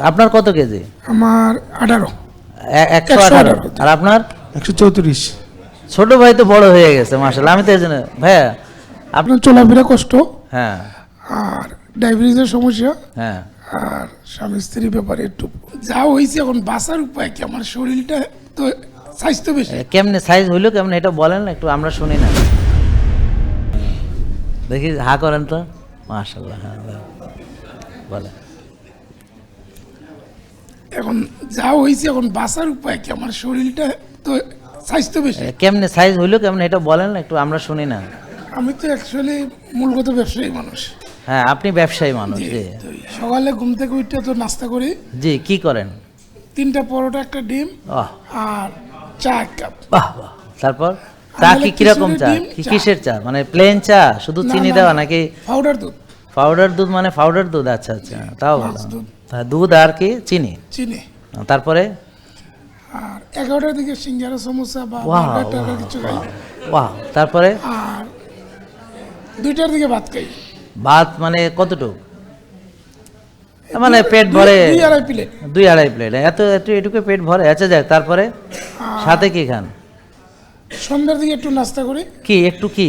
আপনার কত কেজি? আমার আঠারো। একশো আঠারো। আর আপনার? একশো চৌত্রিশ। ছোট ভাই তো বড় হয়ে গেছে মাসাল আমি তো এই জন্য ভাইয়া আপনার চলাফেরা কষ্ট। হ্যাঁ। আর ডায়াবেটিসের সমস্যা। হ্যাঁ। আর স্বামী স্ত্রীর ব্যাপারে একটু যা হয়েছে এখন বাঁচার উপায় কি? আমার শরীরটা তো স্বাস্থ্য বেশি। এ, কেমনে সাইজ হইল কেমনে? এটা বলেন না একটু আমরা শুনি না। দেখি হা করেন তো। মাশাল্লাহ হ্যাঁ। বলেন। এখন যা হয়েছে এখন বাঁচার উপায় কি? আমার শরীরটা তো স্বাস্থ্য বেশি। কেমনে সাইজ হইল কেমনে? এটা বলেন না একটু আমরা শুনি না। আমি তো অ্যাকচুয়ালি মূলগত ব্যবসায়ী মানুষ। হ্যাঁ আপনি ব্যবসায়ী মানুষ জি সকালে ঘুম থেকে উঠে তো নাস্তা করি। জি কি করেন? তিনটা পরোটা একটা ডিম আর চা এক কাপ। বাহ বাহ। তারপর? চা কি কীরকম চা? কি কিসের চা? মানে প্লেন চা শুধু চিনি দেওয়া নাকি পাউডার দুধ। পাউডার দুধ মানে পাউডার দুধ? আচ্ছা আচ্ছা তাও ভালো। দুধ। দুধ আর কি চিনি? চিনি। তারপরে? আর এগারোটার দিকে সিঙ্গারা সমোসা বা বার্গার কিছু খাই। বাহ তারপরে? আর দুইটার দিকে ভাত খাই। ভাত মানে কতটুকু? মানে পেট ভরে দুই আড়াই প্লেট। দুই আড়াই প্লেট। এত এত এটুকু পেট ভরে। আচ্ছা যাক তারপরে? সাথে কি খান? সন্ধ্যার দিকে একটু নাস্তা করি। কি একটু কি?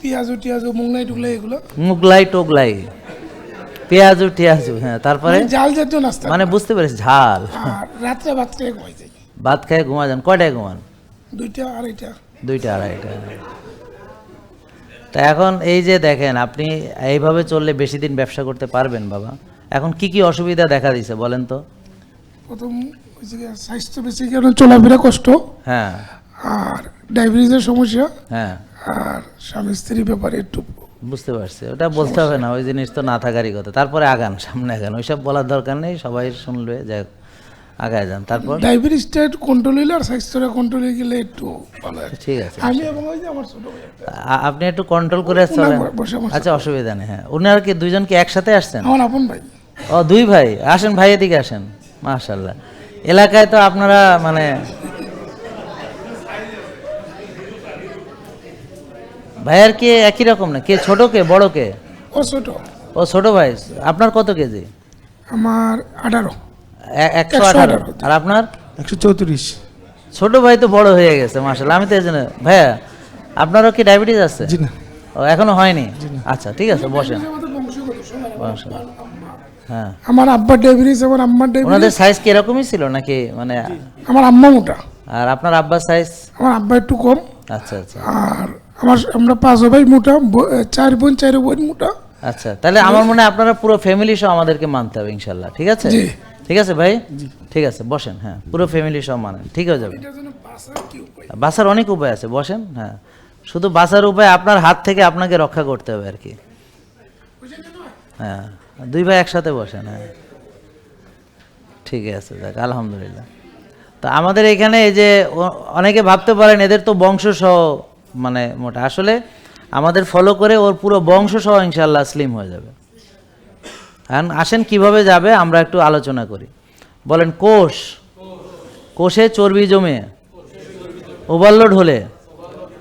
পেঁয়াজু টিয়াজু মুগলাই টুগলাই এগুলো। মুগলাই টোগলাই। পেঁয়াজু টিয়াজু হ্যাঁ তারপরে ঝাল জাল জাতীয় নাস্তা। মানে বুঝতে পেরেছি ঝাল। আর রাত্রে ভাত খেয়ে ঘুমাই যাই। ভাত খেয়ে ঘুমা যান কয়টায় ঘুমান? দুইটা আড়াইটা। দুইটা আড়াইটা। তা এখন এই যে দেখেন আপনি এইভাবে চললে বেশি দিন ব্যবসা করতে পারবেন বাবা। এখন কি কি অসুবিধা দেখা দিছে বলেন তো? প্রথম স্বাস্থ্য বেশি কারণ চলাফেরা কষ্ট। হ্যাঁ। আর ডায়াবেটিসের সমস্যা। হ্যাঁ। আর স্বামী স্ত্রীর ব্যাপারে একটু বুঝতে পারছি। ওটা বলতে হবে না ওই জিনিস তো না থাকারই কথা। তারপরে আগান সামনে আগান ওইসব বলার দরকার নেই সবাই শুনবে যাই হোক, আগায় যান। তারপর? ডায়াবেটিসটা একটু কন্ট্রোল হইলে আর স্বাস্থ্যটা কন্ট্রোল হয়ে গেলে একটু ভালো ঠিক আছে আমি এবং ওই যে আমার ছোট আপনি একটু কন্ট্রোল করে চলেন। আমার আচ্ছা অসুবিধা নেই হ্যাঁ। উনারা কি দুইজন কি একসাথে আসছেন? আমার আপন ভাই। ও দুই ভাই। আসেন ভাই এদিকে আসেন। মাশাল্লাহ এলাকায় তো আপনারা মানে ভাইয়ার কে একই রকম না? কে ছোট কে বড় কে? ও ছোট। ও ছোট ভাই আপনার কত কেজি? আমার আঠারো। একশো আঠারো। আর আপনার? একশো চৌত্রিশ। ছোট ভাই তো বড় হয়ে গেছে মাশাল্লাহ আমি তো এই জন্য ভাইয়া আপনারও কি ডায়াবেটিস আছে? জি না। ও এখনও হয়নি? আচ্ছা ঠিক আছে বসেন। হ্যাঁ। আমার আব্বার ডায়াবেটিস আমার আম্মার ওনাদের ডায়াবেটিস সাইজ কি এরকমই ছিল নাকি? মানে আমার আম্মা মোটা। আর আপনার আব্বার সাইজ আমার আব্বা একটু কম। আচ্ছা আচ্ছা। আর আমার আমরা পাঁচ ভাই মোটা চার বোন চার বোন মোটা। আচ্ছা তাহলে আমার মনে হয় আপনারা পুরো ফ্যামিলি সহ আমাদেরকে মানতে হবে ইনশাল্লাহ ঠিক আছে? জি। ঠিক আছে ভাই? ঠিক আছে বসেন হ্যাঁ পুরো ফ্যামিলি সহ মানেন ঠিক হয়ে যাবে। বাসার অনেক উপায় আছে বসেন হ্যাঁ। শুধু বাসার উপায় আপনার হাত থেকে আপনাকে রক্ষা করতে হবে আর কি। হ্যাঁ দুই ভাই একসাথে বসেন হ্যাঁ। ঠিক আছে দেখ আলহামদুলিল্লাহ। তো আমাদের এখানে এই যে অনেকে ভাবতে পারেন এদের তো বংশ সহ মানে মোটা। আসলে আমাদের ফলো করে ওর পুরো বংশ সহ ইনশাল্লাহ স্লিম হয়ে যাবে। এখন আসেন কীভাবে যাবে আমরা একটু আলোচনা করি। বলেন, কোষ। কোষে চর্বি জমে। ওভারলোড হলে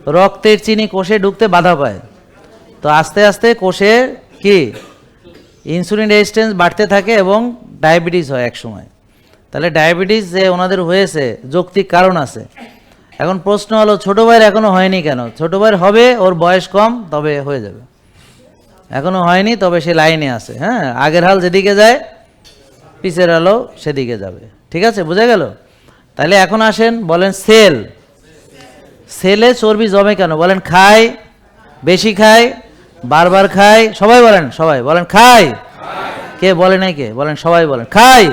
রক্তের চিনি কোষে ঢুকতে বাধা পায়। তো আস্তে আস্তে কোষে কি? ইনসুলিন রেজিস্ট্যান্স বাড়তে থাকে এবং ডায়াবেটিস হয় একসময় তাহলে ডায়াবেটিস যে ওনাদের হয়েছে, যৌক্তিক কারণ আছে। এখন প্রশ্ন হলো ছোটো ভাইয়ের এখনও হয়নি কেন ছোটো ভাইয়ের হবে ওর বয়স কম তবে হয়ে যাবে এখনও হয়নি তবে সে লাইনে আছে হ্যাঁ আগের হাল যেদিকে যায় পিছের হালও সেদিকে যাবে ঠিক আছে বোঝা গেল তাহলে এখন আসেন বলেন সেল সেলে চর্বি জমে কেন বলেন খায় বেশি খায় বারবার খায় সবাই বলেন সবাই বলেন খায় কে বলে নাই কে বলেন সবাই বলেন খায়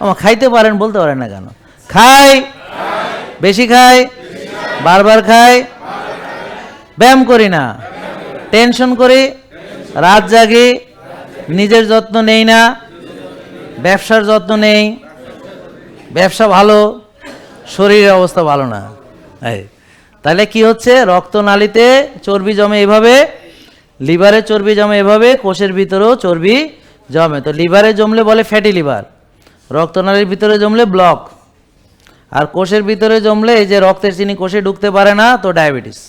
আমার খাইতে পারেন বলতে পারেন না কেন খায় বেশি খায় বারবার খায় ব্যায়াম করি না। টেনশন করি? রাত জাগি? নিজের যত্ন নেই না। ব্যবসার যত্ন নেই। ব্যবসা ভালো, শরীরের অবস্থা ভালো না। তাহলে কি হচ্ছে? রক্তনালীতে চর্বি জমে এভাবে, লিভারে চর্বি জমে এভাবে, কোষের ভিতরেও চর্বি জমে। তো লিভারে জমলে বলে ফ্যাটি লিভার রক্তনালীর ভিতরে জমলে ব্লক আর কোষের ভিতরে জমলে এই যে রক্তের চিনি কোষে ঢুকতে পারে না, তো ডায়াবেটিস।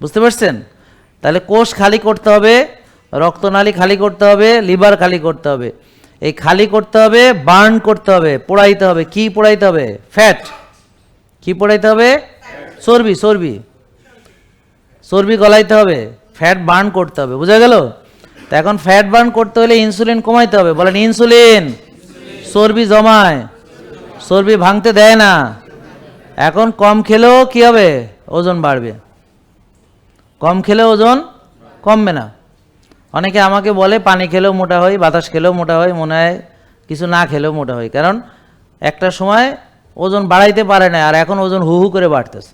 বুঝতে পারছেন? তাহলে কোষ খালি করতে হবে, রক্তনালী খালি করতে হবে, লিভার খালি করতে হবে। এই খালি করতে হবে, বার্ন করতে হবে, পোড়াইতে হবে। কি পোড়াইতে হবে? ফ্যাট। কি পোড়াইতে হবে? চর্বি চর্বি। চর্বি গলাইতে হবে, ফ্যাট বার্ন করতে হবে। বুঝা গেল? তো এখন ফ্যাট বার্ন করতে হলে ইনসুলিন কমাইতে হবে। বলেন, ইনসুলিন। চর্বি জমায়। চর্বি ভাঙতে দেয় না। এখন কম খেলেও কি হবে? ওজন বাড়বে। কম খেলে ওজন কমবে না। অনেকে আমাকে বলে, পানি খেলেও মোটা হয় বাতাস খেলেও মোটা হয় মনে হয় কিছু না খেলেও মোটা হয় কারণ একটা সময় ওজন বাড়াইতে পারে না, আর এখন ওজন হু হু করে বাড়তেছে।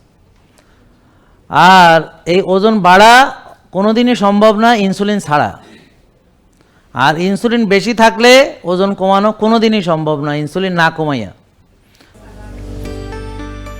আর এই ওজন বাড়া কোনোদিনই সম্ভব না ইনসুলিন ছাড়া। আর ইনসুলিন বেশি থাকলে ওজন কমানো কোনোদিনই সম্ভব না, ইনসুলিন না কমাইয়া।